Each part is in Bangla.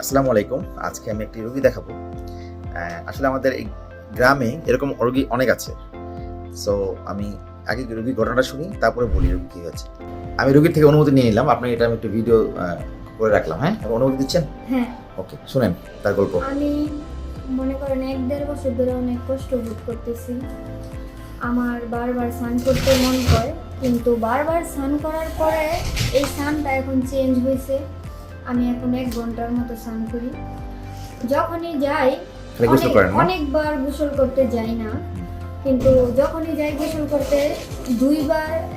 আসসালামু আলাইকুম। আজকে আমি একটি রোগী দেখাবো। আসলে আমাদের এই গ্রামে এরকম রোগী অনেক আছে। সো আমি আগে রোগীর ঘটনাটা শুনি তারপরে বলি রোগী কী হয়েছে। আমি রোগীর থেকে অনুমতি নিয়ে নিলাম। আপনি এটা আমি একটু ভিডিও করে রাখলাম হ্যাঁ? অনুমতি দিচ্ছেন? হ্যাঁ। ওকে শুনেন তার গল্প। আমি মনে করেন এক দেড় বছর ধরে অনেক কষ্ট ভোগ করতেছি। আমার বারবার স্নান করতে মন করে কিন্তু বারবার স্নান করার পরে এই স্নানটা এখন চেঞ্জ হয়েছে। আমি এখন এক ঘণ্টার মতো স্নান করি। যখনই যাই অনেক- অনেকবার গোসল করতে যাই না। কিন্তু যখনই যাই গোসল করতে দুইবার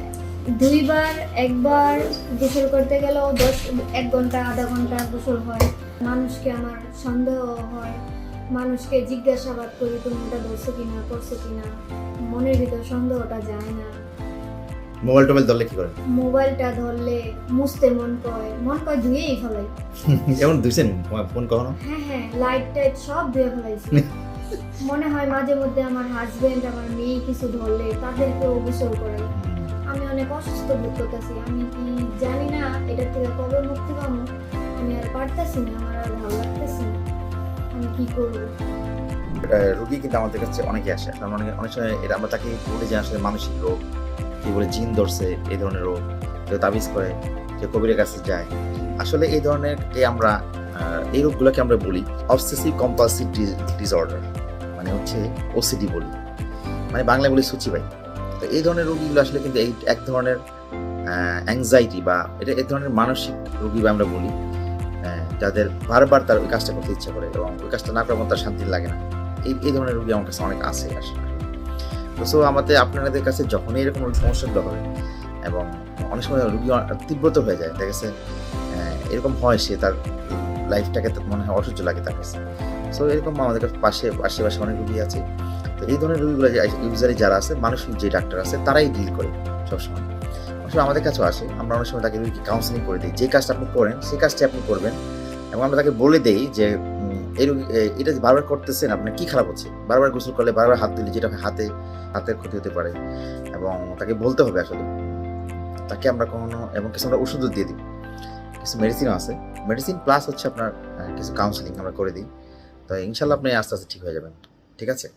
দুইবার একবার গোসল করতে গেলেও দশ এক ঘণ্টা আধা ঘণ্টা গোসল হয়। মানুষকে আমার সন্দেহ হয়। মানুষকে জিজ্ঞাসাবাদ করি তুমি ওটা ধরছো কিনা করছ কিনা। মনের ভিতর সন্দেহটা যায় না। মোবাইল টোবাইল ধরলে কি করেন মোবাইলটা ধরলে মুছতে মন কয় মন কয় ধুয়েই ফেলাই। যেমন দুইছেন ফোন কখনো? হ্যাঁ হ্যাঁ লাইট টাইট সব ধুয়ে ফেলাইছি। মনে হয় মাঝে মধ্যে আমার হাজবেন্ড আমার মেয়ে কিছু ধরলে তাদেরকেও গোসল করাই আমি অনেক অসুস্থ বোধ করতেছি। আমি কি জানি না এটা থেকে কবে মুক্তি পাবো। আমি আর পারতেছি না আমার আর ভালো লাগতেছে না। আমি কি করব? রোগী কিন্তু আমাদের কাছে অনেকে আসে। কারণ অনেক অনেক সময় এটা আমরা তাকে বলি যে আসলে মানসিক রোগ। কি বলে জিন ধরছে এই ধরনের রোগ কেউ তাবিজ করে কেউ কবিরের কাছে যায়। আসলে এই ধরনের কে আমরা এই রোগগুলোকে আমরা বলি অবসেসিভ কম্পালসিভ ডিসঅর্ডার মানে হচ্ছে ওসিডি বলি। মানে বাংলা বলি সূচিবাই তো এই ধরনের রোগীগুলো আসলে কিন্তু এই এক ধরনের অ্যাংজাইটি বা এটা এই ধরনের মানসিক রোগী বা আমরা বলি যাদের বারবার তার ওই কাজটা করতে ইচ্ছা করে এবং ওই কাজটা না করার তার শান্তি লাগে না। এই এই ধরনের রোগী আমার কাছে অনেক আছে আসলে। সো আমাদের আপনাদের কাছে যখনই এরকম সমস্যাগুলো হবে, এবং অনেক সময় রুগী তীব্রত হয়ে যায়, দেখা গেছে এরকম হয় সে তার লাইফটাকে মনে হয় অসহ্য লাগে তার কাছে। সো এরকম আমাদের পাশে, আশেপাশে অনেক রুগী আছে। তো এই ধরনের রুগীগুলো ইউজারি যারা আছে মানসিক যে ডাক্তার আছে, তারাই ডিল করে সবসময়। অনেক আমাদের কাছেও আসে, আমরা অনেক সময় তাকে কাউন্সিলিং করে দিই। যে কাজটা আপনি করেন সেই কাজটা আপনি করবেন, এবং আমরা তাকে বলে দিই যে এটা বারবার করতেছেন আপনার কি খারাপ হচ্ছে? বারবার গোসল করলে বারবার হাত দিলে যেটা হাতে, হাতের ক্ষতি হতে পারে এবং তাকে বলতে হবে আসলে। তাকে আমরা কখনো, এবং কিছু আমরা ওষুধও দিয়ে দিই। কিছু মেডিসিনও আছে। মেডিসিন প্লাস হচ্ছে আপনার কিছু কাউন্সিলিং আমরা করে দিই। তো ইনশাল্লাহ আপনি আস্তে আস্তে ঠিক হয়ে যাবেন। ঠিক আছে?